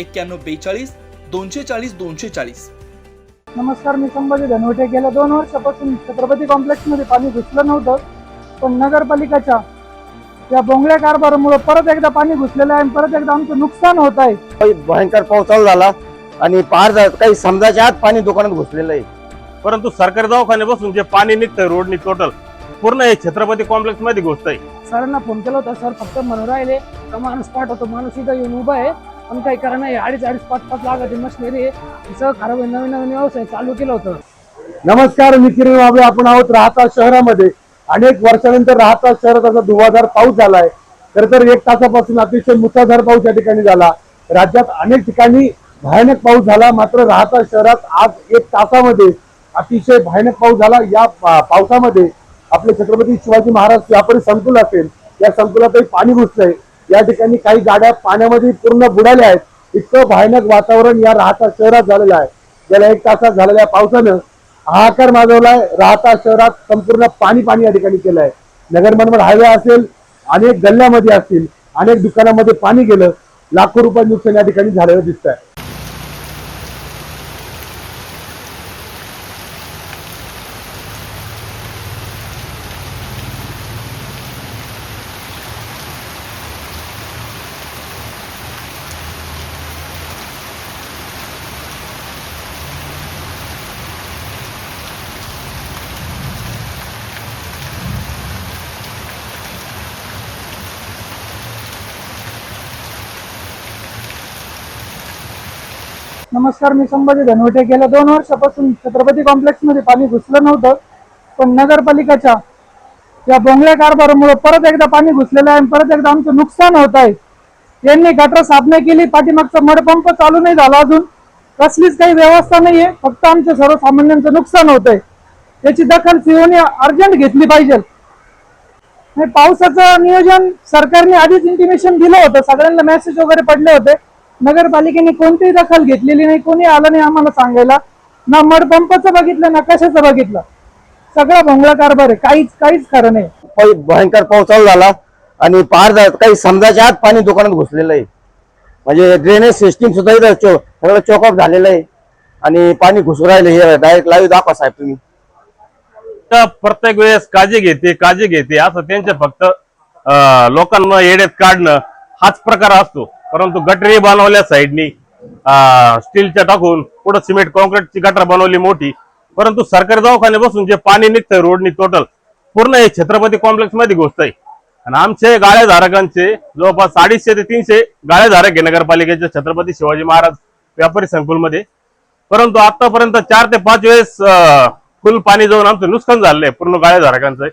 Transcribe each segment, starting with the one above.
एक्क्याण्णव बेचाळीस दोनशे चाळीस दोनशे चाळीस. नमस्कार मी संभाजी धनवटे. गेल्या दोन वर्षापासून छत्रपती कॉम्प्लेक्समध्ये पाणी घुसलं नव्हतं पण नगरपालिकेच्या या बोंगळ्या कारभारामुळे परत एकदा पाणी घुसलेलं आहे आणि परत एकदा आमचं नुकसान होत आहे. काही भयंकर पाऊस चालू झाला आणि पार काही समजाच्या आत पाणी दुकानात घुसलेलं आहे. परंतु सरकारी दवाखाने बसून जे पाणी निघतंय रोडनी टोटल पूर्ण हे छत्रपती कॉम्प्लेक्समध्ये घुसतंय. सरांना फोन केला होता सर फक्त म्हणून राहिले. माणूस पाठवतो माणूस इथं येऊन उभा आहे. पण काही करा नाही. अडीच अडीच पाच पाच लाखाची मशिनरी सगळं खराब आहे. नवीन नवीन व्यवसाय चालू केलं होतं. नमस्कार मी किरण बाबू आपण आहोत राहता शहरामध्ये. अनेक वर्षानंतर राहता शहरात असा धुवाधार पाऊस झालाय. खर तर एक तासापासून अतिशय मुसळधार पाऊस या ठिकाणी झाला. राज्यात अनेक ठिकाणी भयानक पाऊस झाला. मात्र राहता शहरात आज एक तासामध्ये अतिशय भयानक पाऊस झाला. या पावसामध्ये आपले छत्रपती शिवाजी महाराज व्यापारी संकुल असेल या संकुलातही पाणी घुसलंय. या ठिकाणी काही गाड्या पाण्यामध्ये पूर्ण बुडाल्या आहेत. इतकं भयानक वातावरण या राहता शहरात झालेलं आहे. गेल्या एक तासात झालेल्या पावसानं हाहाकार माजवलाय. राहता शहरात संपूर्ण पाणी पाणी या ठिकाणी केलं नगर मनमाड हायवे असेल अनेक गल्ल्यामध्ये असतील अनेक दुकानामध्ये पाणी गेलं. लाखो रुपये नुकसान या ठिकाणी झालेलं दिसत आहे नमस्कार मी संभाजी धनवटे. गेल्या दोन वर्षापासून छत्रपती कॉम्प्लेक्समध्ये पाणी घुसलं नव्हतं पण नगरपालिकेच्या या बोंगल्या कारभारामुळे परत एकदा पाणी घुसलेलं आहे आणि परत एकदा आमचं नुकसान होत आहे. यांनी गटर साफ केली पाठीमागचा मडपंप चालू नाही झाला अजून. कसलीच काही व्यवस्था नाहीये फक्त आमच्या सर्वसामान्यांचं नुकसान होत आहे. याची दखल सीओने अर्जंट घेतली पाहिजे. पावसाचं नियोजन सरकारने आधीच इंटिमेशन दिलं होतं. सगळ्यांना मेसेज वगैरे पडले होते. नगरपालिकेने कोणतीही दखल घेतलेली नाही कोणी आलं नाही आम्हाला सांगायला. ना मडपंपचं बघितलं ना कशाचं बघितलं. सगळा भोंगळा कारभार आहे काहीच काहीच खरं नाही. भयंकर पाऊस चालू झाला आणि पार काही समजाच्या आत पाणी दुकानात घुसलेलं आहे. म्हणजे ड्रेनेज सिस्टीम सुद्धा इथं चो सगळं चोकअप झालेलं आहे. आणि पाणी घुसू राहिलं हे डायरेक्ट लाईव्ह दाखवा साहेब तुम्ही. तर प्रत्येक वेळेस काळजी घेते काळजी घेते. असं त्यांचे फक्त लोकांना येड्यात काढणं हाच प्रकार असतो. परंतु गटरी बनवल्या साईडनी स्टीलच्या टाकून पुढे सिमेंट कॉन्क्रीटची गटर बनवली मोठी. परंतु सरकारी दवाखाने बसून जे पाणी निघतंय रोडनी टोटल पूर्ण हे छत्रपती कॉम्प्लेक्समध्ये घुसतंय. आणि आमचे गाळेधारकांचे जवळपास अडीचशे ते तीनशे गाळेधारक आहे नगरपालिकेच्या छत्रपती शिवाजी महाराज व्यापारी संकुलमध्ये. परंतु आतापर्यंत चार ते पाच वेळेस फुल पाणी जाऊन आमचं नुकसान झालेलं आहे पूर्ण गाळेधारकांचं.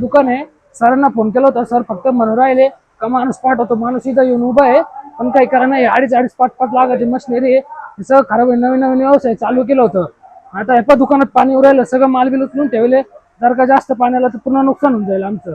दुकान आहे सरांना फोन केला होता सर फक्त म्हणून राहिले का माणूस पाठवतो? माणूस इथं येऊन उभा आहे. पण काही करा नाही. अडीच अडीच पाच पाच लाखाची मशिनरी हे सगळं खराब आहे. नवीन नवीन व्यवसाय चालू केलं होतं. आता एका दुकानात पाणी उरायला सगळं माल बिल उचलून ठेवले. जर का जास्त पाण्याला तर पुन्हा नुकसान होऊन जाईल आमचं.